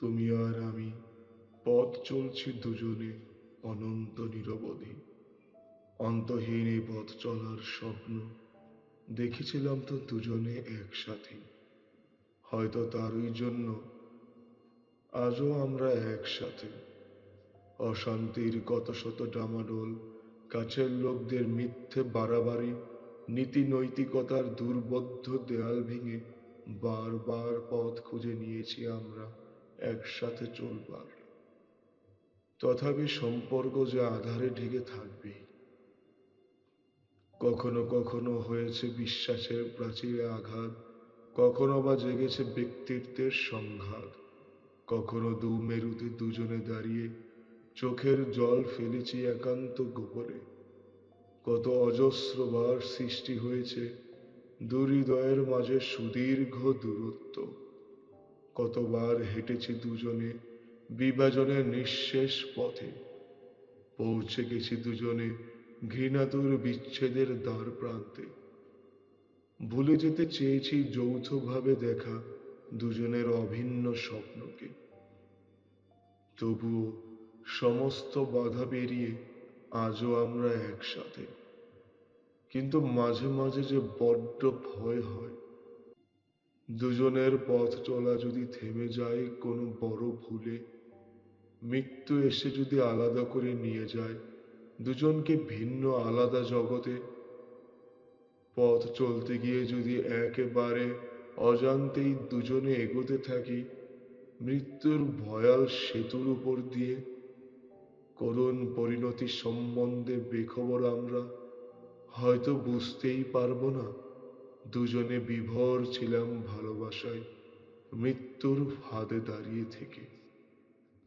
তুমি আর আমি পথ চলছি দুজনে অনন্ত নিরবধি। অন্তহীন এই পথ চলার স্বপ্ন দেখেছিলাম তো দুজনে একসাথে। হয়তো তারই জন্য আজও আমরা একসাথে। অশান্তির কত শত ডামাডোল, কাছের লোকদের মিথ্যে বাড়াবাড়ি, নীতি নৈতিকতার দুর্বোধ্য দেয়াল ভেঙে বারবার পথ খুঁজে নিয়েছি আমরা। একসাথে চলবার। তথাপি সম্পর্ক যে আধারে ঢেকে থাকবেই কখনো কখনো হয়েছে বিশ্বাসের প্রাচীরে আঘাত, কখনো বা জেগেছে ব্যক্তিত্বের সংঘাত। কখনো দু মেরুতে দুজনে দাঁড়িয়ে চোখের জল ফেলেছি একান্ত গোপনে। কত অজস্রবার সৃষ্টি হয়েছে, দুহৃদয়ের মাঝে সুদীর্ঘ দূরত্ব। কতবার হেঁটেছি দুজনে, বিভাজনের নিঃশেষ পথে। পৌঁছে গেছি দুজনে ঘৃণাতুর বিচ্ছেদের দ্বার প্রান্তে। ভুলে যেতে চেয়েছি যৌথভাবে দেখা দুজনের অভিন্ন স্বপ্নকে। তবুও সমস্ত বাধা পেরিয়ে আজও আমরা একসাথে। কিন্তু মাঝে মাঝে যে বড্ড ভয় হয় দুজনের পথ চলা যদি থেমে যায় কোনো বড় ভুলে, মৃত্যু এসে যদি আলাদা করে নিয়ে যায়, দুজনকে ভিন্ন আলাদা জগতে, পথ চলতে গিয়ে যদি একেবারে অজান্তেই দুজনে এগোতে থাকি, মৃত্যুর ভয়াল সেতুর উপর দিয়ে করুণ পরিণতি সম্বন্ধে বেখবর আমরা হয়তো বুঝতেই পারব না। দুজনে বিভোর ছিলাম ভালোবাসায়। মৃত্যুর ফাঁদে দাঁড়িয়ে থেকে।